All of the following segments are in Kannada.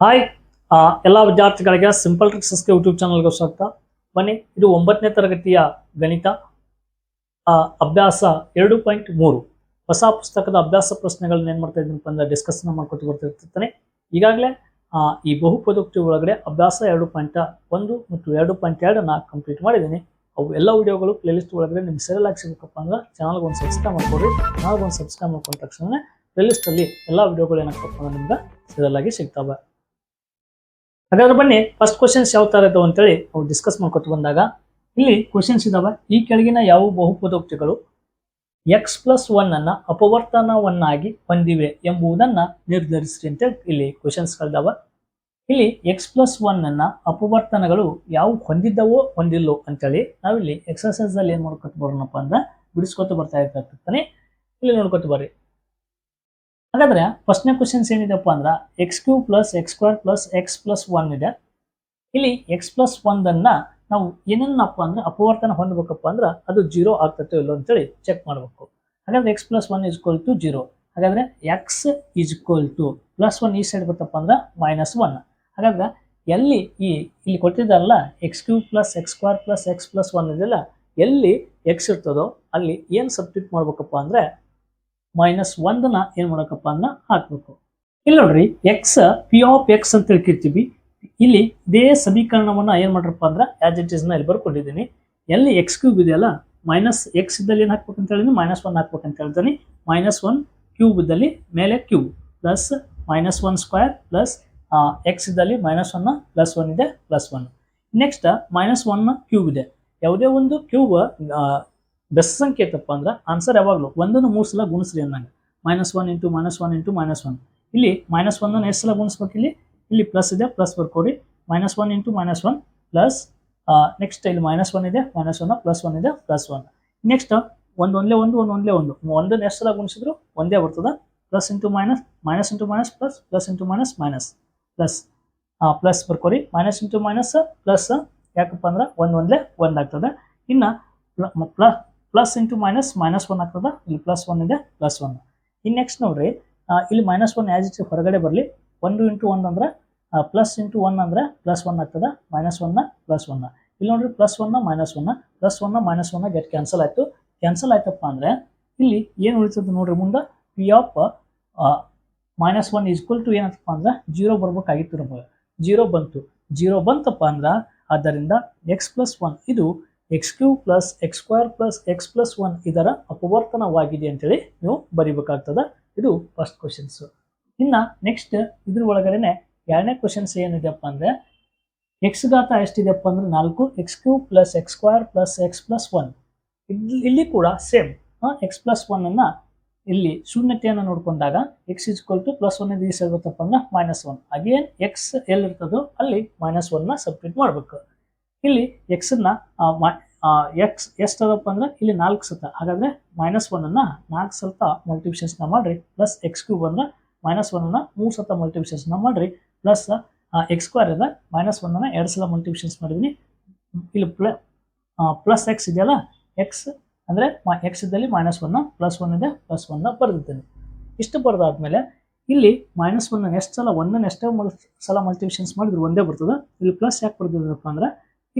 ಹಾಯ್ ಎಲ್ಲ ವಿದ್ಯಾರ್ಥಿಗಳಿಗೆ ಸಿಂಪಲ್ ಟ್ರಿಕ್ಸಸ್ಗೆ ಯೂಟ್ಯೂಬ್ ಚಾನಲ್ಗೆ ಸ್ವಾಗತ. ಬನ್ನಿ, ಇದು ಒಂಬತ್ತನೇ ತರಗತಿಯ ಗಣಿತ ಅಭ್ಯಾಸ ಎರಡು ಪಾಯಿಂಟ್ ಮೂರು. ಹೊಸ ಪುಸ್ತಕದ ಅಭ್ಯಾಸ ಪ್ರಶ್ನೆಗಳನ್ನ ಏನು ಮಾಡ್ತಾ ಇದ್ದೀನಿ ಅಂದರೆ ಡಿಸ್ಕಸ್ ಮಾಡ್ಕೊತ ಬರ್ತಿರ್ತಾನೆ. ಈಗಾಗಲೇ ಈ ಬಹುಪದೋಕ್ತಿ ಒಳಗಡೆ ಅಭ್ಯಾಸ ಎರಡು ಪಾಯಿಂಟ್ ಒಂದು ಮತ್ತು ಎರಡು ಪಾಯಿಂಟ್ ಎರಡನ್ನ ಕಂಪ್ಲೀಟ್ ಮಾಡಿದ್ದೀನಿ. ಅವು ಎಲ್ಲ ವಿಡಿಯೋಗಳು ಪ್ಲೇಲಿಸ್ಟ್ ಒಳಗಡೆ ನಿಮ್ಗೆ ಸೆರೆಲ್ ಆಗಿ ಸಿಗಬೇಕಪ್ಪ ಅಂದ್ರೆ ಚಾನಲ್ಗೆ ಒಂದು ಸಬ್ಸ್ಕ್ರೈಬ್ ಮಾಡ್ಕೊಡ್ರಿ ಚಾನಲ್ಗೆ ಒಂದು ಸಬ್ಸ್ಕ್ರೈಬ್ ಮಾಡ್ಕೊಂಡ ತಕ್ಷಣ ಪ್ಲೇಲಿಸ್ಟಲ್ಲಿ ಎಲ್ಲ ವಿಡಿಯೋಗಳು ಏನಾಗ್ತಪ್ಪ ಅಂದ್ರೆ ನಿಮ್ಗೆ ಆಗಿ ಸಿಗ್ತಾವೆ. ಹಾಗಾದ್ರೆ ಬನ್ನಿ ಫಸ್ಟ್ ಕ್ವಶನ್ಸ್ ಯಾವ ತರ ಇದಾವೆ ಅಂತೇಳಿ ನಾವು ಡಿಸ್ಕಸ್ ಮಾಡ್ಕೊತ ಬಂದಾಗ, ಇಲ್ಲಿ ಕ್ವಶನ್ಸ್ ಇದಾವೆ. ಈ ಕೆಳಗಿನ ಯಾವ ಬಹುಪದೋಕ್ತಿಗಳು ಎಕ್ಸ್ ಪ್ಲಸ್ ಒನ್ ಅನ್ನ ಅಪವರ್ತನವನ್ನಾಗಿ ಹೊಂದಿವೆ ಎಂಬುದನ್ನ ನಿರ್ಧರಿಸ್ರಿ ಅಂತ ಇಲ್ಲಿ ಕ್ವಶನ್ಸ್ ಕಳೆದವ ಇಲ್ಲಿ ಎಕ್ಸ್ ಪ್ಲಸ್ ಒನ್ ಅನ್ನ ಅಪವರ್ತನಗಳು ಯಾವ ಹೊಂದಿದ್ದವೋ ಹೊಂದಿಲ್ಲೋ ಅಂತೇಳಿ ನಾವಿಲ್ಲಿ ಎಕ್ಸರ್ಸೈಸ್ ಅಲ್ಲಿ ಏನ್ ಮಾಡ್ಕೊತ ಬರೋಣಪ್ಪ ಅಂದ್ರೆ ಬಿಡಿಸ್ಕೊತ ಬರ್ತಾ ಇರ್ತಾನೆ ಇಲ್ಲಿ ನೋಡ್ಕೊತ ಬರ್ರಿ. ಹಾಗಾದ್ರೆ ಫಸ್ಟ್ನೇ ಕ್ವಶನ್ಸ್ ಏನಿದೆಪ್ಪ ಅಂದ್ರೆ x cube plus x square plus x plus one ಇದೆ. ಇಲ್ಲಿ ಎಕ್ಸ್ ಪ್ಲಸ್ ಒಂದನ್ನ ನಾವು ಏನನ್ನಪ್ಪ ಅಂದ್ರೆ ಅಪವರ್ತನ ಹೊಂದಬೇಕಪ್ಪ ಅಂದ್ರೆ ಅದು ಜೀರೋ ಆಗ್ತೈತೋ ಇಲ್ಲೋ ಅಂತೇಳಿ ಚೆಕ್ ಮಾಡಬೇಕು. ಹಾಗಾದ್ರೆ x plus one equal to zero ಹಾಗಾದ್ರೆ x equal to plus one ಈ ಸೈಡ್ ಬರ್ತಪ್ಪ ಅಂದ್ರೆ ಮೈನಸ್ ಒನ್ ಹಾಗಾದ್ರೆ ಎಲ್ಲಿ ಈ ಇಲ್ಲಿ ಕೊಟ್ಟಿದ್ದಾರಲ್ಲ x cube plus x square plus x plus one ಇದೆಲ್ಲ ಎಲ್ಲಿ ಎಕ್ಸ್ ಇರ್ತದೋ ಅಲ್ಲಿ ಏನು ಸಬ್ಸ್ಟಿಟ್ಯೂಟ್ ಮಾಡ್ಬೇಕಪ್ಪ ಅಂದ್ರೆ ಮೈನಸ್ ಒಂದನ್ನ ಏನ್ ಮಾಡಕಪ್ಪ ಅನ್ನ ಹಾಕ್ಬೇಕು. ಇಲ್ಲಿ ನೋಡ್ರಿ ಎಕ್ಸ್ ಪಿ ಆಫ್ ಎಕ್ಸ್ ಅಂತ ತಿಳ್ಕಿರ್ತೀವಿ. ಇಲ್ಲಿ ಇದೇ ಸಮೀಕರಣವನ್ನ ಏನ್ ಮಾಡ್ರಪ್ಪ ಅಂದ್ರೆ ಆಸ್ ಇಟ್ ಇಲ್ಲಿ ಬರ್ಕೊಂಡಿದ್ದೀನಿ. ಎಲ್ಲಿ ಎಕ್ಸ್ ಕ್ಯೂಬ್ ಇದೆಯಲ್ಲ ಮೈನಸ್ ಎಕ್ಸ್ ಇದ್ದಲ್ಲಿ ಏನ್ ಅಂತ ಹೇಳಿದ್ರೆ ಮೈನಸ್ ಒನ್ ಅಂತ ಹೇಳ್ತೀನಿ. ಮೈನಸ್ ಒನ್ ಕ್ಯೂಬ್ ಇದ್ದಲ್ಲಿ ಮೇಲೆ cube plus minus one square plus x ಇದ್ದಲ್ಲಿ ಮೈನಸ್ ಒನ್ ಪ್ಲಸ್ ಒನ್ ಇದೆ plus one next minus one cube ಇದೆ. ಯಾವುದೇ ಒಂದು ಕ್ಯೂಬ್ ಬೆಸ್ಟ್ ಸಂಖ್ಯೆ ಐತಪ್ಪ ಅಂದ್ರೆ ಆನ್ಸರ್ ಯಾವಾಗಲೂ ಒಂದನ್ನು ಮೂರು ಸಲ ಗುಣಿಸ್ರಿ ಅಂದಂಗೆ. Minus one into minus one into minus one ಇಲ್ಲಿ ಮೈನಸ್ ಒನ್ ಎಷ್ಟು ಸಲ ಗುಣಿಸ್ಬೇಕು ಇಲ್ಲಿ? ಇಲ್ಲಿ ಪ್ಲಸ್ ಇದೆ plus ಬರ್ಕೊಡಿ minus one into minus one plus next ಇಲ್ಲಿ ಮೈನಸ್ ಒನ್ ಇದೆ ಮೈನಸ್ ಒನ್ ಪ್ಲಸ್ ಒನ್ ಇದೆ ಪ್ಲಸ್ ಒನ್ ನೆಕ್ಸ್ಟ್ ಒಂದು ಒಂದೇ ಒಂದು ಒಂದು ಒಂದೇ ಒಂದು. ಒಂದನ್ನು ಎಷ್ಟು ಸಲ ಗುಣಿಸಿದ್ರು? ಒಂದೇ ಬರ್ತದೆ. Plus into minus minus into minus plus plus into minus minus plus plus ಬರ್ಕೊರಿ minus into minus plus ಯಾಕಪ್ಪ ಅಂದ್ರೆ ಒಂದು ಒಂದೇ ಒಂದು ಆಗ್ತದೆ. ಇನ್ನು plus plus into minus minus one ಆಗ್ತದೆ? ಇಲ್ಲಿ ಪ್ಲಸ್ ಒನ್ ಇದೆ ಪ್ಲಸ್ ಒನ್ ಇನ್ನು ನೆಕ್ಸ್ಟ್ ನೋಡ್ರಿ ಇಲ್ಲಿ ಮೈನಸ್ ಒನ್ ಆ್ಯಸ್ ಇಟ್ ಹೊರಗಡೆ ಬರಲಿ. ಒಂದು ಇಂಟು ಒನ್ ಅಂದ್ರೆ ಪ್ಲಸ್ ಇಂಟು ಒನ್ ಅಂದ್ರೆ ಪ್ಲಸ್ ಒನ್ ಆಗ್ತದ. ಮೈನಸ್ ಒನ್ನ ಪ್ಲಸ್ ಒನ್ನ ಇಲ್ಲಿ ನೋಡ್ರಿ ಪ್ಲಸ್ ಒನ್ನ ಮೈನಸ್ ಒನ್ನ ಪ್ಲಸ್ ಒನ್ನ ಮೈನಸ್ ಒನ್ನ ಗೆಟ್ ಕ್ಯಾನ್ಸಲ್ ಆಯಿತು. ಕ್ಯಾನ್ಸಲ್ ಆಯ್ತಪ್ಪ ಅಂದ್ರೆ, ಇಲ್ಲಿ ಏನು ಉಳಿತದೆ ನೋಡ್ರಿ ಮುಂದೆ? P of minus one equal to ಏನಂತಪ್ಪ ಅಂದ್ರೆ ಜೀರೋ ಬರ್ಬೇಕಾಗಿತ್ತು ನಮಗೆ. ಜೀರೋ ಬಂತು. ಜೀರೋ ಬಂತಪ್ಪ ಅಂದ್ರೆ, ಆದ್ದರಿಂದ ಎಕ್ಸ್ ಪ್ಲಸ್ ಒನ್ ಇದು x cube plus x square plus x plus one ಇದರ ಅಪವರ್ತನವಾಗಿದೆ ಅಂತೇಳಿ ನೀವು ಬರಿಬೇಕಾಗ್ತದ. ಇದು ಫಸ್ಟ್ ಕ್ವಶನ್ಸ್ ಇನ್ನ ನೆಕ್ಸ್ಟ್ ಇದ್ರ ಒಳಗಡೆನೆ ಎರಡನೇ ಕ್ವಶನ್ಸ್ ಏನಿದೆಯಪ್ಪ ಅಂದ್ರೆ ಎಕ್ಸ್ ಗಾತ ಎಷ್ಟಿದೆಯಪ್ಪ ಅಂದ್ರೆ ನಾಲ್ಕು X cube plus X square plus X plus one ಇಲ್ಲಿ ಕೂಡ ಸೇಮ್ ಎಕ್ಸ್ ಪ್ಲಸ್ ಒನ್ ಅನ್ನ ಇಲ್ಲಿ ಶೂನ್ಯತೆಯನ್ನು ನೋಡಿಕೊಂಡಾಗ x equal to plus one ಬರ್ತಪ್ಪ ಅಂದ್ರೆ ಮೈನಸ್ ಒನ್ ಅಗೇನ್ ಎಕ್ಸ್ ಎಲ್ಲಿರ್ತದೋ ಅಲ್ಲಿ ಮೈನಸ್ ಒನ್ನ ಸಬ್ಮಿಟ್ ಮಾಡ್ಬೇಕು. ಇಲ್ಲಿ ಎಕ್ಸ್ನ ಎಕ್ಸ್ ಎಷ್ಟದಪ್ಪ ಅಂದ್ರೆ ಇಲ್ಲಿ ನಾಲ್ಕು ಸತ ಹಾಗಾದ್ರೆ ಮೈನಸ್ ಒನ್ ಅನ್ನ ನಾಲ್ಕು ಸತ ಮಲ್ಟಿಪ್ಲಿಕೇಶನ್ ಮಾಡ್ರಿ. ಪ್ಲಸ್ ಎಕ್ಸ್ ಕ್ಯೂಬ್ ಅಂದ್ರೆ ಮೈನಸ್ ಒನ್ ಅನ್ನ ಮೂರು ಸತ ಮಲ್ಟಿಪ್ಲಿಕೇಶನ್ ಮಾಡ್ರಿ. ಪ್ಲಸ್ ಎಕ್ಸ್ ಸ್ಕ್ವೇರ್ ಇದೆ ಮೈನಸ್ ಒನ್ ಅನ್ನ ಎರಡು ಸಲ ಮಲ್ಟಿಪ್ಲಿಕೇಶನ್ಸ್ ಮಾಡಿದೀನಿ. ಇಲ್ಲಿ ಪ್ಲ ಪ್ಲಸ್ ಎಕ್ಸ್ ಇದೆಯಲ್ಲ ಎಕ್ಸ್ ಅಂದ್ರೆ ಎಕ್ಸ್ ಇದ್ದಲ್ಲಿ ಮೈನಸ್ ಒನ್ನ ಪ್ಲಸ್ ಒನ್ ಇದೆ ಪ್ಲಸ್ ಒನ್ನ ಬರೆದಿದ್ದೇನೆ. ಇಷ್ಟು ಬರೆದಾದ್ಮೇಲೆ ಇಲ್ಲಿ ಮೈನಸ್ ಒನ್ನ ಎಷ್ಟು ಸಲ ಒಂದನ್ನು ಎಷ್ಟೇ ಮಲ್ ಸಲ ಮಲ್ಟಿಪ್ಲಿಕೇಶನ್ಸ್ ಮಾಡಿದ್ರು ಒಂದೇ ಬರ್ತದೆ. ಇಲ್ಲಿ ಪ್ಲಸ್ ಯಾಕೆ ಬರ್ದಿದ್ದಪ್ಪ ಅಂದ್ರೆ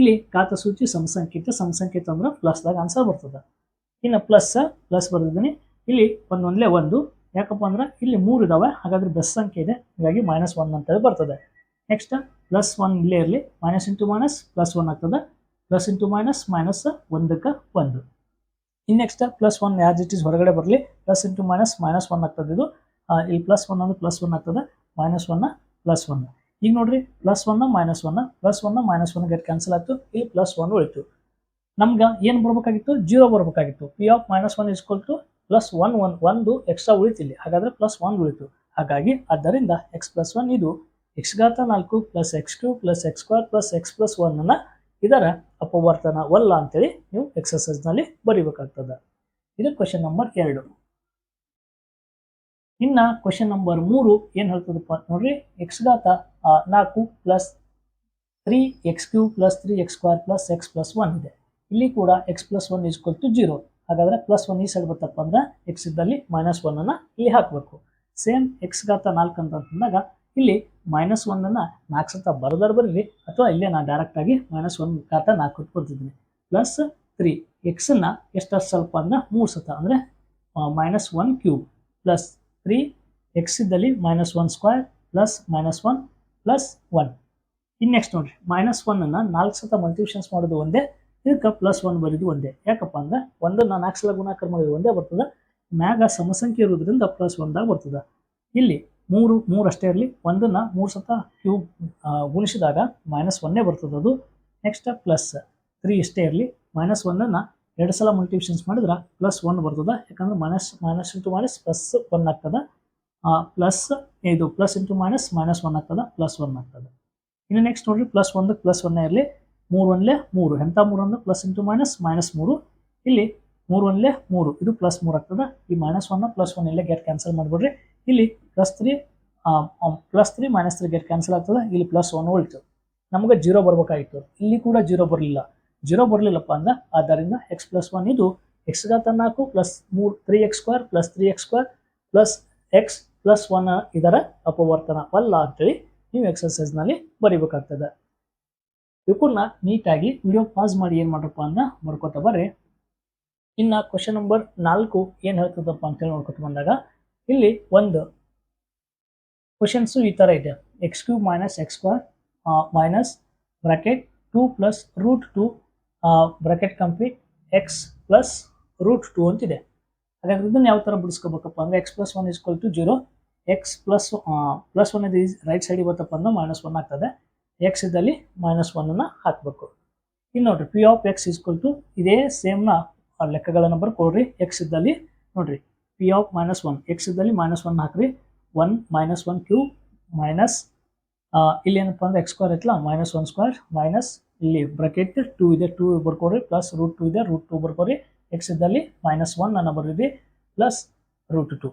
ಇಲ್ಲಿ ಖಾತ ಸೂಚಿ ಸಮಸಂಖ್ಯಿತ ಅಂದ್ರೆ ಪ್ಲಸ್ದಾಗ ಆನ್ಸರ್ ಬರ್ತದೆ. ಇನ್ನು ಪ್ಲಸ್ ಪ್ಲಸ್ ಬರ್ದಿದ್ದೀನಿ ಇಲ್ಲಿ ಒಂದು ಒಂದಲೇ ಒಂದು. ಯಾಕಪ್ಪ ಅಂದ್ರೆ ಇಲ್ಲಿ ಮೂರು ಇದಾವೆ, ಹಾಗಾದ್ರೆ ಬೆಸ್ ಸಂಖ್ಯೆ ಇದೆ. ಹಾಗಾಗಿ ಮೈನಸ್ ಒನ್ ಅಂತೇಳಿ ಬರ್ತದೆ. ನೆಕ್ಸ್ಟ್ ಪ್ಲಸ್ ಒನ್ ಇಲ್ಲೇ ಇರಲಿ. Minus into minus plus one ಆಗ್ತದೆ. ಪ್ಲಸ್ ಇಂಟು ಮೈನಸ್ ಮೈನಸ್ ಒಂದಕ್ಕೆ ಒಂದು. ಇನ್ನು next plus one as it is ಹೊರಗಡೆ ಬರಲಿ. Plus into minus minus one ಆಗ್ತದೆ ಇದು. ಇಲ್ಲಿ ಪ್ಲಸ್ ಒನ್ ಅಂದ್ರೆ ಪ್ಲಸ್ ಒನ್ ಆಗ್ತದೆ. ಮೈನಸ್ ಒನ್ ಪ್ಲಸ್ ಒನ್ ಈಗ ನೋಡ್ರಿ plus one minus one plus one minus one get cancel ಆಯ್ತು ಇಲ್ಲಿ ಪ್ಲಸ್ ಒನ್ ಉಳಿತು. ನಮ್ಗೆ ಏನು ಬರ್ಬೇಕಾಗಿತ್ತು? Zero ಬರ್ಬೇಕಾಗಿತ್ತು. P of minus one equal to plus one one ಒಂದು ಎಕ್ಸ್ಟ್ರಾ ಉಳಿತಿಲ್ಲಿ ಹಾಗಾದ್ರೆ ಪ್ಲಸ್ ಒನ್ ಉಳಿತು. ಹಾಗಾಗಿ ಆದ್ದರಿಂದ ಎಕ್ಸ್ ಪ್ಲಸ್ ಒನ್ ಇದು ಎಕ್ಸ್ ಘಾತ ನಾಲ್ಕು plus X cube plus X square plus X plus one ಅನ್ನ ಇದರ ಅಪವರ್ತನವಲ್ಲ ಅಂತೇಳಿ ನೀವು ಎಕ್ಸರ್ಸೈಸ್ನಲ್ಲಿ ಬರಿಬೇಕಾಗ್ತದೆ. ಇದು ಕ್ವಶನ್ ನಂಬರ್ ಎರಡು. ಇನ್ನ ಕ್ವಶನ್ ನಂಬರ್ ಮೂರು ಏನು ಹೇಳ್ತದಪ್ಪ ನೋಡ್ರಿ ಎಕ್ಸ್ ಘಾತ ನಾಲ್ಕು plus three x cube plus three x square plus x plus one ಇದೆ. ಇಲ್ಲಿ ಕೂಡ x plus one equal to zero ಹಾಗಾದ್ರೆ ಪ್ಲಸ್ ಒನ್ ಈ ಸೈಡ್ ಬರ್ತಪ್ಪ ಅಂದ್ರೆ ಎಕ್ಸ್ ಇದ್ದಲ್ಲಿ ಮೈನಸ್ ಒನ್ನನ್ನು ಇಲ್ಲಿ ಹಾಕಬೇಕು. ಸೇಮ್ ಎಕ್ಸ್ ಗಾತ ನಾಲ್ಕು ಅಂತ ಅಂತಂದಾಗ ಇಲ್ಲಿ ಮೈನಸ್ ಒನ್ನನ್ನು ನಾಲ್ಕು ಸತ ಬರದಾರ ಬರೀರಿ ಅಥವಾ ಇಲ್ಲೇ ನಾನು ಡೈರೆಕ್ಟಾಗಿ ಮೈನಸ್ ಒನ್ ಗಾತ ನಾಲ್ಕು ಕೊಟ್ಟು ಬರ್ತಿದ್ದೀನಿ ಪ್ಲಸ್ ತ್ರೀ ಎಕ್ಸನ್ನು ಎಷ್ಟು ಸ್ವಲ್ಪ ಅಂದರೆ ಮೂರು ಸತ ಅಂದರೆ minus one cube plus three x ಇದ್ದಲ್ಲಿ minus one square plus minus one plus one ಇನ್ನು ನೆಕ್ಸ್ಟ್ ನೋಡಿರಿ ಮೈನಸ್ ಒನ್ನನ್ನು ನಾಲ್ಕು ಸತ ಮಲ್ಟಿಪ್ಲಿಕೇಶನ್ಸ್ ಮಾಡೋದು ಒಂದೇ, ಇದಕ್ಕೆ ಪ್ಲಸ್ ಒನ್ ಬರೀದು ಒಂದೇ. ಯಾಕಪ್ಪ ಅಂದ್ರೆ ನಾನು ನಾಲ್ಕು ಸಲ ಗುಣಾಕಾರ ಮಾಡಿದ್ರೆ ಒಂದೇ ಬರ್ತದೆ, ಮ್ಯಾಗ ಸಮಸಂಖ್ಯೆ ಇರೋದ್ರಿಂದ ಪ್ಲಸ್ ಒಂದಾಗ ಬರ್ತದೆ. ಇಲ್ಲಿ ಮೂರು ಮೂರು ಅಷ್ಟೇ ಇರಲಿ, ಒಂದನ್ನು ಮೂರು ಸತ ಕ್ಯೂಬ್ ಗುಣಿಸಿದಾಗ ಮೈನಸ್ ಒನ್ನೇ ಬರ್ತದೆ ಅದು. ನೆಕ್ಸ್ಟ್ ಪ್ಲಸ್ ತ್ರೀ ಇಷ್ಟೇ ಇರಲಿ ಮೈನಸ್ ಒಂದನ್ನು ಎರಡು ಸಲ ಮಲ್ಟಿಪ್ಲಿಕೇಶನ್ಸ್ ಮಾಡಿದ್ರೆ ಪ್ಲಸ್ ಒನ್ ಬರ್ತದೆ, ಯಾಕಂದ್ರೆ minus minus into minus plus one ಆಗ್ತದೆ. ಪ್ಲಸ್ ಇದು plus into minus minus one ಆಗ್ತದೆ ಪ್ಲಸ್ ಒನ್ ಆಗ್ತದೆ. ಇನ್ನು ನೆಕ್ಸ್ಟ್ ನೋಡ್ರಿ ಪ್ಲಸ್ ಒಂದು ಪ್ಲಸ್ ಒನ್ನೇ ಇರಲಿ, ಮೂರು ಒಂದಲೇ ಮೂರು. ಎಂಥ ಮೂರು ಅಂದ್ರೆ ಪ್ಲಸ್ ಇಂಟು ಮೈನಸ್ ಮೈನಸ್ ಮೂರು. ಇಲ್ಲಿ ಮೂರು ಒಂದಲೇ ಮೂರು. ಇದು ಪ್ಲಸ್ ಮೂರು ಆಗ್ತದೆ. ಈ ಮೈನಸ್ ಒನ್ನ ಪ್ಲಸ್ ಒನ್ ಇಲ್ಲೇ ಗೆಟ್ ಕ್ಯಾನ್ಸಲ್ ಮಾಡಿಬಿಡ್ರಿ. ಇಲ್ಲಿ plus three plus three minus three get cancel ಆಗ್ತದೆ. ಇಲ್ಲಿ ಪ್ಲಸ್ ಒನ್ ಉಳಿತು. ನಮಗೆ ಜೀರೋ ಬರಬೇಕಾಗಿತ್ತು. ಇಲ್ಲಿ ಕೂಡ ಜೀರೋ ಬರಲಿಲ್ಲ. ಜೀರೋ ಬರಲಿಲ್ಲಪ್ಪ ಅಂದ್ರೆ ಆದ್ದರಿಂದ ಎಕ್ಸ್ ಪ್ಲಸ್ ಒನ್ ಇದು ಎಕ್ಸ್ ಘಾತ ನಾಲ್ಕು ಪ್ಲಸ್ ಮೂರು three x square plus three x square plus x plus one ಇದರ ಅಪವರ್ತನವಲ್ಲ ಅಂತೇಳಿ ನೀವು ಎಕ್ಸರ್ಸೈಸ್ನಲ್ಲಿ ಬರಿಬೇಕಾಗ್ತದೆ. ಇವಕ್ಕನ್ನ ನೀಟಾಗಿ ವಿಡಿಯೋ ಪಾಸ್ ಮಾಡಿ ಏನು ಮಾಡ್ರಪ್ಪ ಅಂತ ಮರ್ಕೋತ ಬರ್ರಿ. ಇನ್ನು ಕ್ವಶನ್ ನಂಬರ್ ನಾಲ್ಕು ಏನು ಹೇಳ್ತದಪ್ಪ ಅಂತೇಳಿ ನೋಡ್ಕೊತ ಬಂದಾಗ, ಇಲ್ಲಿ ಒಂದು ಕ್ವಶನ್ಸು ಈ ಥರ ಇದೆ. X cube minus x square minus bracket two plus root two bracket complete x plus root two ಅಂತಿದೆ. ಹಾಗಾದ್ರೆ ಇದನ್ನು ಯಾವ ಥರ ಬಿಡಿಸ್ಕೋಬೇಕಪ್ಪ ಅಂದರೆ x plus one equal to zero x plus plus one ಇದು ರೈಟ್ ಸೈಡಿಗೆ ಬರ್ತಪ್ಪ ಅಂದ್ರೆ ಮೈನಸ್ ಒನ್ ಆಗ್ತದೆ. ಎಕ್ಸ್ ಇದ್ದಲ್ಲಿ ಮೈನಸ್ ಒನ್ನನ್ನು ಹಾಕಬೇಕು. ಇನ್ನು ನೋಡ್ರಿ p of x equal to ಇದೇ ಸೇಮ್ನ ಲೆಕ್ಕಗಳನ್ನು ಬರ್ಕೊಡ್ರಿ ಎಕ್ಸ್ ಇದ್ದಲ್ಲಿ ನೋಡ್ರಿ p of minus one x ಇದ್ದಲ್ಲಿ ಮೈನಸ್ ಒನ್ ಹಾಕ್ರಿ. One minus one cube minus ಇಲ್ಲಿ ಏನಪ್ಪ ಅಂದ್ರೆ ಎಕ್ಸ್ ಸ್ಕ್ವೇರ್ ಐತಲ್ಲ ಮೈನಸ್ ಒನ್ ಸ್ಕ್ವೇರ್ ಮೈನಸ್ ಇಲ್ಲಿ ಬ್ರಕೆಟ್ ಟೂ ಇದೆ ಟೂ ಬರ್ಕೊಡ್ರಿ ಪ್ಲಸ್ ರೂಟ್ ಟೂ ಇದೆ ರೂಟ್ ಟೂ ಬರ್ಕೊಡ್ರಿ ಎಕ್ಸ್ ಇದ್ದಲ್ಲಿ ಮೈನಸ್ ಒನ್ ಅನ್ನ ಬರೆದಿದ್ದೆ ಪ್ಲಸ್ ರೂಟ್ ಟು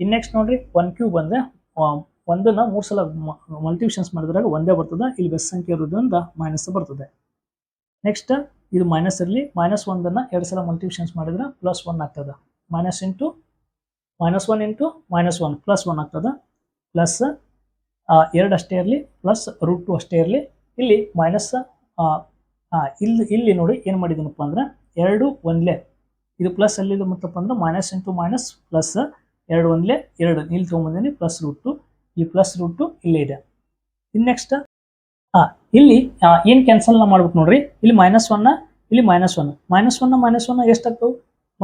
ಇನ್ನು ನೆಕ್ಸ್ಟ್ ನೋಡ್ರಿ ಒನ್ ಕ್ಯೂಬ್ ಅಂದರೆ ಒಂದನ್ನ ಮೂರು ಸಲ ಮಲ್ಟಿಪ್ಷನ್ಸ್ ಮಾಡಿದ್ರಾಗ ಒಂದೇ ಬರ್ತದೆ, ಇಲ್ಲಿ ಬೆಸ್ ಸಂಖ್ಯೆ ಇರೋದ್ರಿಂದ ಮೈನಸ್ ಬರ್ತದೆ. ನೆಕ್ಸ್ಟ್ ಇದು ಮೈನಸ್ ಇರಲಿ ಮೈನಸ್ ಒಂದನ್ನು ಎರಡು ಸಲ ಮಲ್ಟಿಪ್ಷನ್ಸ್ ಮಾಡಿದ್ರೆ ಪ್ಲಸ್ ಒನ್ ಆಗ್ತದೆ. Minus into minus one into minus one plus one ಆಗ್ತದೆ. ಪ್ಲಸ್ ಎರಡು ಅಷ್ಟೇ ಇರಲಿ ಪ್ಲಸ್ ರೂಟ್ ಟು ಅಷ್ಟೇ ಇರಲಿ. ಇಲ್ಲಿ ಮೈನಸ್ ಇಲ್ಲಿ ಇಲ್ಲಿ ನೋಡಿ ಏನು ಮಾಡಿದ್ದೀನಪ್ಪ ಅಂದ್ರೆ, ಎರಡು ಒಂದ್ಲೆ ಇದು ಪ್ಲಸ್ ಎಲ್ಲಿದೆ ಮತ್ತಪ್ಪ ಅಂದ್ರೆ ಮೈನಸ್ ಇಂಟು ಮೈನಸ್ ಪ್ಲಸ್ ಎರಡು ಒಂದ್ಲೆ ಎರಡು. ಇಲ್ಲಿ ತೊಗೊಂಬಂದಿನಿ ಪ್ಲಸ್ ರೂಟ್ ಈ ಪ್ಲಸ್ ರೂಟ್ ಇಲ್ಲೇ ಇದೆ. ಇನ್ ನೆಕ್ಸ್ಟ್ ಹಾಂ ಇಲ್ಲಿ ಏನು ಕ್ಯಾನ್ಸಲ್ ಮಾಡ್ಬೇಕು ನೋಡ್ರಿ. ಇಲ್ಲಿ ಮೈನಸ್ ಒನ್ ಇಲ್ಲಿ minus one minus one minus one ಎಷ್ಟಾಗ್ತವೆ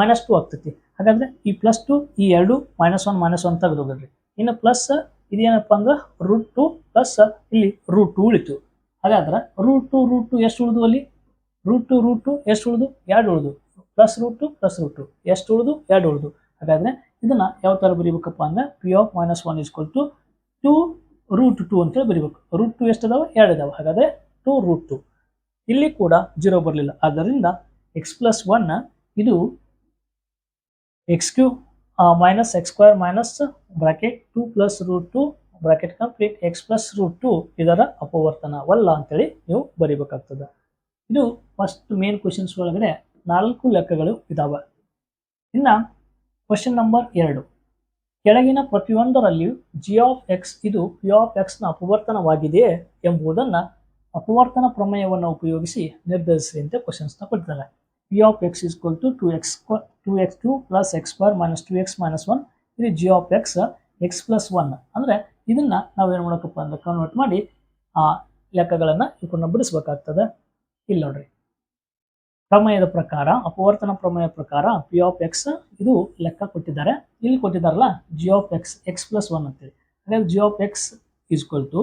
minus two ಆಗ್ತೈತಿ. ಹಾಗಾದ್ರೆ ಈ ಪ್ಲಸ್ ಟು ಈ ಎರಡು ಮೈನಸ್ ಒನ್ ಮೈನಸ್ ಒನ್ ತೆಗೆದೋಗ್ರಿ ಇನ್ನು ಪ್ಲಸ್ ಇದೇನಪ್ಪ ಅಂದ್ರೆ ರೂಟ್ ಟು ಪ್ಲಸ್ ಇಲ್ಲಿ ರೂಟ್ ಟು ಉಳಿತು. ಹಾಗಾದ್ರೆ ರೂಟ್ ಟು ರೂಟ್ ಟು ಎಷ್ಟು ಉಳಿದು ಅಲ್ಲಿ? ರೂಟ್ ಟು ರೂಟ್ ಟು ಎಷ್ಟು ಉಳಿದು? ಎರಡು ಉಳಿದು. Plus root two plus root two ಎಷ್ಟು ಉಳಿದು? ಎರಡು ಉಳಿದು. ಹಾಗಾದ್ರೆ ಇದನ್ನು ಯಾವ ಥರ ಬರೀಬೇಕಪ್ಪ ಅಂದ್ರೆ p of minus one equal to two root two ಅಂತೇಳಿ ಬರೀಬೇಕು. ರೂಟ್ ಟು ಎಷ್ಟು ಅದಾವೆ? ಎರಡು ಇದಾವೆ ಹಾಗಾದ್ರೆ ಟು ರೂಟ್ ಟು ಇಲ್ಲಿ ಕೂಡ ಜೀರೋ ಬರಲಿಲ್ಲ. ಆದ್ದರಿಂದ ಎಕ್ಸ್ ಪ್ಲಸ್ ಒನ್ ಇದು x cube minus x square minus bracket two plus root two bracket complete x plus root two ಇದರ ಅಪವರ್ತನವಲ್ಲ ಅಂತೇಳಿ ನೀವು ಬರೀಬೇಕಾಗ್ತದೆ. ಇದು ಫಸ್ಟ್ ಮೇನ್ ಕ್ವಶನ್ಸ್ ಒಳಗಡೆ ನಾಲ್ಕು ಲೆಕ್ಕಗಳು ಇದ್ದಾವೆ ಇನ್ನು ಕ್ವಶನ್ ನಂಬರ್ ಎರಡು. ಕೆಳಗಿನ ಪ್ರತಿಯೊಂದರಲ್ಲಿಯೂ ಜಿ ಆಫ್ ಎಕ್ಸ್ ಇದು ಪಿ ಆಫ್ ಎಕ್ಸ್ನ ಅಪವರ್ತನವಾಗಿದೆಯೇ ಎಂಬುದನ್ನು ಅಪವರ್ತನ ಪ್ರಮೇಯವನ್ನು ಉಪಯೋಗಿಸಿ ನಿರ್ಧರಿಸಿ ಅಂತ ಕ್ವಶನ್ಸ್ನ ಕೊಟ್ಟಿದ್ದಾರೆ. P of x equal to two x two x two plus x square minus two x minus one ಇದು g of x x plus one ಅಂದರೆ ಇದನ್ನು ನಾವೇನು ಮಾಡೋಕ್ಕಪ್ಪ ಅಂದ್ರೆ ಕನ್ವರ್ಟ್ ಮಾಡಿ ಆ ಲೆಕ್ಕಗಳನ್ನು ಇವನ್ನ ಬಿಡಿಸ್ಬೇಕಾಗ್ತದೆ. ಇಲ್ಲಿ ನೋಡ್ರಿ. ಪ್ರಮೇಯದ ಪ್ರಕಾರ, ಅಪವರ್ತನ ಪ್ರಮೇಯ ಪ್ರಕಾರ ಪಿ ಆಫ್ ಎಕ್ಸ್ ಇದು ಲೆಕ್ಕ ಕೊಟ್ಟಿದ್ದಾರೆ. ಇಲ್ಲಿ ಕೊಟ್ಟಿದ್ದಾರಲ್ಲ g of x x plus one ಅಂತೇಳಿ. ಹಾಗಾದ್ರೆ g of x equal to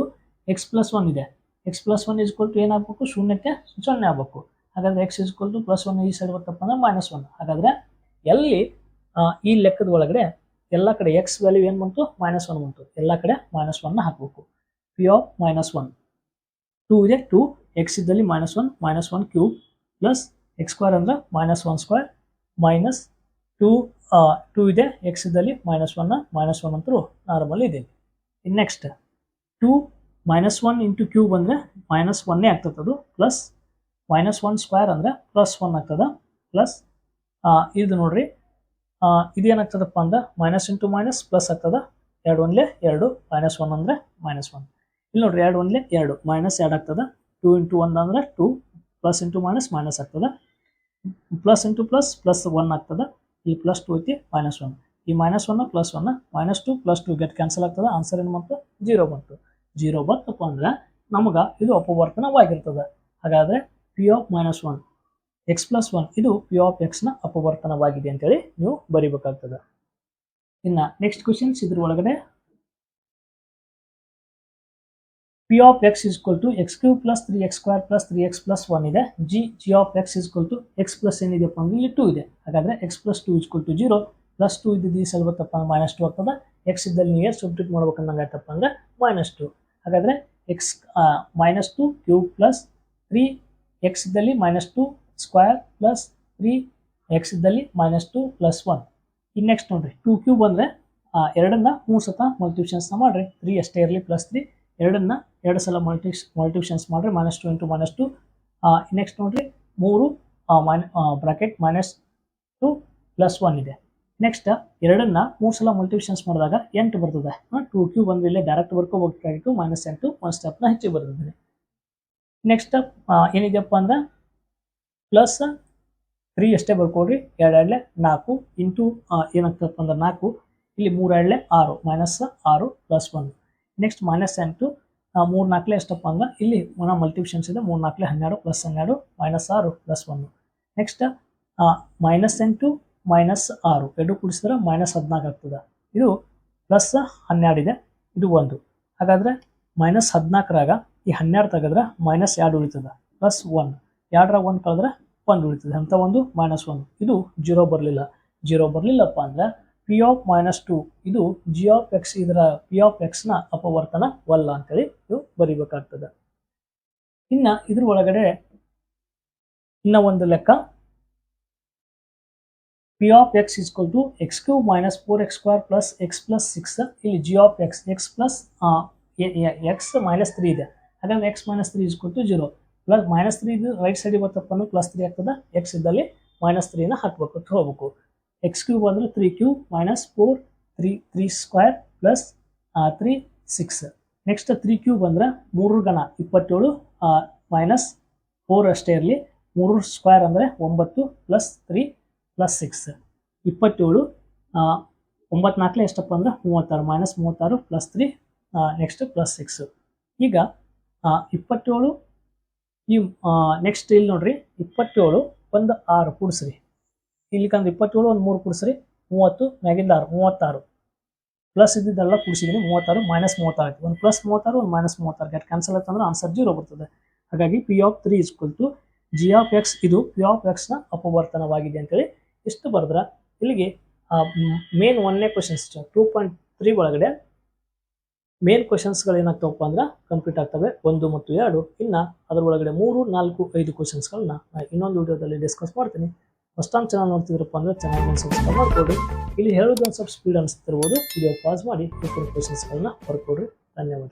x plus one ಇದೆ. X plus one equal to ಏನಾಗಬೇಕು ಶೂನ್ಯಕ್ಕೆ ಸೊನ್ನೆ ಆಗಬೇಕು. ಹಾಗಾದ್ರೆ x equal to plus one ಈ ಸೈಡ್ ಬರ್ತಪ್ಪ ಅಂದ್ರೆ ಮೈನಸ್ ಒನ್ ಹಾಗಾದ್ರೆ ಎಲ್ಲಿ ಈ ಲೆಕ್ಕದ ಒಳಗಡೆ ಎಲ್ಲ ಕಡೆ ಎಕ್ಸ್ ವ್ಯಾಲ್ಯೂ ಏನು ಬಂತು? ಮೈನಸ್ ಒನ್ ಬಂತು. ಎಲ್ಲ ಕಡೆ ಮೈನಸ್ ಒನ್ನ ಹಾಕಬೇಕು. P of minus one two ಇದೆ. ಟೂ ಎಕ್ಸ್ ಇದ್ದಲ್ಲಿ minus one minus one cube plus x square ಅಂದರೆ minus one square minus two two ಇದೆ. ಎಕ್ಸ್ ಇದ್ದಲ್ಲಿ ಮೈನಸ್ ಒನ್ನ ಮೈನಸ್ ಒನ್ ಅಂತೂ ನಾರ್ಮಲ್ ಇದೆ. ಇನ್ನು next two minus one into cube ಅಂದರೆ ಮೈನಸ್ ಒನ್ನೇ ಆಗ್ತದೆ ಅದು ಪ್ಲಸ್ ಮೈನಸ್ ಒನ್ ಸ್ಕ್ವೇರ್ ಅಂದರೆ ಪ್ಲಸ್ ಒನ್ ಆಗ್ತದೆ ಪ್ಲಸ್ ಇದು ನೋಡ್ರಿ. ಇದೇನಾಗ್ತದಪ್ಪ ಅಂದ್ರೆ ಮೈನಸ್ ಇಂಟು ಮೈನಸ್ ಪ್ಲಸ್ ಆಗ್ತದೆ. ಎರಡು ಒನ್ಲೆ ಎರಡು ಮೈನಸ್ ಒನ್ ಅಂದರೆ ಮೈನಸ್ ಒನ್ ಇಲ್ಲಿ ನೋಡ್ರಿ, ಎರಡು ಒನ್ಲೆ ಎರಡು ಮೈನಸ್ ಎರಡು ಆಗ್ತದೆ. ಟೂ ಇಂಟು ಒನ್ ಅಂದರೆ two plus into minus minus ಆಗ್ತದೆ. Plus into plus plus one ಆಗ್ತದೆ. ಈ ಪ್ಲಸ್ ಟು ಐತಿ ಮೈನಸ್ ಒನ್ ಈ minus one plus one minus two plus two get cancel ಆಗ್ತದೆ. ಆನ್ಸರ್ ಏನು ಬಂತು? ಜೀರೋ ಬಂತು. ಜೀರೋ ಬಂತಪ್ಪ ಅಂದ್ರೆ ನಮಗೆ ಇದು ಅಪವರ್ತನವಾಗಿರ್ತದೆ. ಹಾಗಾದರೆ p of minus one x plus one ಇದು ಪಿ ಆಫ್ ಎಕ್ಸ್ನ ಅಪವರ್ತನವಾಗಿದೆ ಅಂತೇಳಿ ನೀವು ಬರಿಬೇಕಾಗ್ತದೆ. ಇನ್ನು ನೆಕ್ಸ್ಟ್ ಕ್ವಶನ್ಸ್ ಇದ್ರ ಒಳಗಡೆ p of x equal to x cube plus three x square plus three x plus one ಇದೆ. G g of x equal to x plus ಏನಿದೆಯಪ್ಪ ಅಂದ್ರೆ ಇಲ್ಲಿ ಟೂ ಇದೆ. ಹಾಗಾದರೆ x plus two equal to zero plus two ಇದ್ದಿದ್ದು ಈ ಸಲ ಬರ್ತಪ್ಪ ಅಂದ್ರೆ ಮೈನಸ್ ಟು ಆಗ್ತದೆ. ಎಕ್ಸ್ ಇದ್ದಲ್ಲಿ ನೀವು ಏನು ಸಬ್ಟ್ರಿಕ್ಟ್ ಮಾಡ್ಬೇಕಂದಂಗೆ ಆಯ್ತಪ್ಪ ಅಂದ್ರೆ ಮೈನಸ್ ಟು ಹಾಗಾದರೆ x minus two cube plus three x ಇದ್ದಲ್ಲಿ minus two square plus three x ಇದ್ದಲ್ಲಿ ಮೈನಸ್ ಟು ಪ್ಲಸ್ ಒನ್ ಇನ್ನು ನೆಕ್ಸ್ಟ್ ನೋಡ್ರಿ. ಟು ಕ್ಯೂಬ್ ಅಂದರೆ ಎರಡನ್ನ ಮೂರು ಸತ ಮಲ್ಟಿಪ್ಷನ್ಸ್ನ ಮಾಡಿರಿ. ತ್ರೀ ಅಷ್ಟೇ ಇರಲಿ ಪ್ಲಸ್ ತ್ರೀ ಎರಡನ್ನ ಎರಡು ಸಲ ಮಲ್ಟಿಕ್ಸ್ ಮಲ್ಟಿಪ್ಷನ್ಸ್ ಮಾಡಿರಿ minus two into minus two next ನೋಡಿರಿ, ಮೂರು minus bracket minus two plus one ಇದೆ. ನೆಕ್ಸ್ಟ್ ಎರಡನ್ನ ಮೂರು ಸಲ ಮಲ್ಟಿಪ್ಷನ್ಸ್ ಮಾಡಿದಾಗ ಎಂಟು ಬರ್ತದೆ. ಟೂ ಕ್ಯೂ ಬಂದ್ರೆ ಇಲ್ಲೇ ಡೈರೆಕ್ಟ್ ಬರ್ಕೋಬೇಕಾಗಿತ್ತು ಮೈನಸ್ ಎಂಟು ಒಂದು ಸ್ಟೆಪ್ನ ಹೆಚ್ಚಿಗೆ ಬರ್ತದೆ. ನೆಕ್ಸ್ಟ್ ಏನಿದೆಯಪ್ಪ ಅಂದ್ರೆ ಪ್ಲಸ್ ತ್ರೀ ಅಷ್ಟೇ ಬರ್ಕೊಡ್ರಿ. ಎರಡು ಎರಡಲೆ ನಾಲ್ಕು ಇಂಟು ಏನಾಗ್ತದಪ್ಪ ಅಂದ್ರೆ ನಾಲ್ಕು, ಇಲ್ಲಿ ಮೂರು ಎರಡಲೆ ಆರು ಮೈನಸ್ ಆರು ಪ್ಲಸ್ ಒನ್ ನೆಕ್ಸ್ಟ್ ಮೈನಸ್ ಎಂಟು ಮೂರು ನಾಲ್ಕಲೇ ಎಷ್ಟಪ್ಪ ಅಂದ್ರೆ ಇಲ್ಲಿ ಒಣ ಮಲ್ಟಿಪ್ಷನ್ಸ್ ಇದೆ, ಮೂರು ನಾಲ್ಕಲೇ ಹನ್ನೆರಡು ಪ್ಲಸ್ ಹನ್ನೆರಡು ಮೈನಸ್ ಆರು ಪ್ಲಸ್ ಒಂದು ನೆಕ್ಸ್ಟ್ ಮೈನಸ್ ಎಂಟು ಮೈನಸ್ ಆರು. ಎರಡು ಕೂಡಿಸಿದ್ರೆ ಮೈನಸ್ ಹದಿನಾಲ್ಕು ಆಗ್ತದೆ. ಇದು ಪ್ಲಸ್ ಹನ್ನೆರಡು ಇದೆ, ಇದು ಒಂದು. ಹಾಗಾದರೆ ಮೈನಸ್ ಹದಿನಾಲ್ಕರಾಗ ಈ ಹನ್ನೆರಡು ತೆಗೆದ್ರೆ ಮೈನಸ್ ಎರಡು ಉಳಿತದೆ ಪ್ಲಸ್ ಒನ್ ಎರಡರ ಒಂದು ಕಳೆದ್ರೆ ಒಂದು ಉಳಿತದೆ ಅಂತ ಒಂದು? ಮೈನಸ್ ಒಂದು ಇದು ಜೀರೋ ಬರಲಿಲ್ಲ. ಜೀರೋ ಬರಲಿಲ್ಲಪ್ಪ ಅಂದ್ರೆ ಪಿ ಆಫ್ ಮೈನಸ್ ಟು ಇದು ಜಿ ಆಫ್ ಎಕ್ಸ್ ಇದರ ಪಿ ಆಫ್ ಎಕ್ಸ್ನ ಅಪವರ್ತನವಲ್ಲ ಅಂತೇಳಿ ಇದು ಬರಿಬೇಕಾಗ್ತದೆ. ಇನ್ನು ಇದ್ರ ಒಳಗಡೆ ಇನ್ನ ಒಂದು ಲೆಕ್ಕ. P of x equal to x cube minus four x square plus x plus six ಇಲ್ಲಿ g of x x plus x minus three ಇದೆ. ಹಾಗಾಗಿ x minus three equal to zero plus minus three ಇದು ರೈಟ್ ಸೈಡಿಗೆ ಬರ್ತಪ್ಪ ಪ್ಲಸ್ ತ್ರೀ ಆಗ್ತದೆ. ಎಕ್ಸ್ ಇದ್ದಲ್ಲಿ ಮೈನಸ್ ತ್ರೀನ ಹಾಕ್ಬೇಕು ಹೋಗ್ಬೇಕು ಎಕ್ಸ್ ಕ್ಯೂಬ್ ಅಂದರೆ three cube minus four three three square plus three six next three cube ಅಂದರೆ ಮೂರು ಗಣ ಇಪ್ಪತ್ತೇಳು ಮೈನಸ್ ಫೋರ್ ಅಷ್ಟೇ ಇರಲಿ. ಮೂರು ಸ್ಕ್ವೇರ್ ಅಂದರೆ ಒಂಬತ್ತು ಪ್ಲಸ್ ತ್ರೀ ಪ್ಲಸ್ ಸಿಕ್ಸ್ ಇಪ್ಪತ್ತೇಳು ಒಂಬತ್ತು ಎಷ್ಟಪ್ಪ ಅಂದ್ರೆ ಮೂವತ್ತಾರು ಮೈನಸ್ ಮೂವತ್ತಾರು plus three next plus six ಈಗ ಇಪ್ಪತ್ತೇಳು, ಈ ನೆಕ್ಸ್ಟ್ ಇಲ್ಲಿ ನೋಡ್ರಿ, ಇಪ್ಪತ್ತೇಳು, ಒಂದು ಆರು, ಕೂಡಿಸ್ರಿ. ಇಲ್ಲಿಕಂದ್ರೆ ಇಪ್ಪತ್ತೇಳು, ಒಂದು ಮೂರು ಕುಡಿಸ್ರಿ, ಮೂವತ್ತು, ಮ್ಯಾಗಿಂದ ಆರು, ಮೂವತ್ತಾರು. ಪ್ಲಸ್ ಇದ್ದಿದ್ದೆಲ್ಲ ಕೂಡಿಸಿದ್ದೀನಿ ಮೂವತ್ತಾರು ಮೈನಸ್ ಮೂವತ್ತಾರು ಆಯ್ತು. ಒಂದು ಪ್ಲಸ್ ಮೂವತ್ತಾರು, ಒಂದು ಮೈನಸ್ ಮೂವತ್ತಾರು. ಗೆಟ್ ಕ್ಯಾನ್ಸಲ್ ಆಯ್ತು ಅಂದ್ರೆ ಆನ್ಸರ್ ಜೀರೋ ಬರ್ತದೆ. ಹಾಗಾಗಿ p of three equal to g of x ಇದು ಪಿ ಆಫ್ ಎಕ್ಸ್ನ ಅಪವರ್ತನವಾಗಿದೆ ಅಂತೇಳಿ ಇಷ್ಟು ಬರೆದ್ರೆ? ಇಲ್ಲಿಗೆ ಮೇನ್ ಒಂದನೇ ಕ್ವಶನ್ಸ್ ಟೂ ಪಾಯಿಂಟ್ ತ್ರೀ ಒಳಗಡೆ ಮೇನ್ ಕ್ವಶನ್ಸ್ಗಳು ಏನಾಗ್ತವಪ್ಪ ಅಂದ್ರೆ ಕಂಪ್ಲೀಟ್ ಆಗ್ತವೆ. ಒಂದು ಮತ್ತು ಎರಡು. ಇನ್ನು ಅದರ ಒಳಗಡೆ ಮೂರು, ನಾಲ್ಕು, ಐದು ಕ್ವಶನ್ಸ್ಗಳನ್ನ ಇನ್ನೊಂದು ವಿಡಿಯೋದಲ್ಲಿ ಡಿಸ್ಕಸ್ ಮಾಡ್ತೀನಿ. ಫಸ್ಟ್ ಟೈಮ್ ಚಾನಲ್ ನೋಡ್ತಿದ್ರಪ್ಪ ಅಂದ್ರೆ ಒಂದು ಸಬ್ಸ್ಕ್ರೈಬ್ ಮಾಡ್ಕೊಡ್ರಿ. ಇಲ್ಲಿ ಹೇಳೋದು ಒಂದು ಸ್ವಲ್ಪ ಸ್ಪೀಡ್ ಅನಿಸ್ತಿರ್ಬೋದು ವಿಡಿಯೋ ಪಾಸ್ ಮಾಡಿ ಈ ಕ್ವಶನ್ಸ್ಗಳನ್ನ ಬರ್ಕೊಡ್ರಿ. ಧನ್ಯವಾದ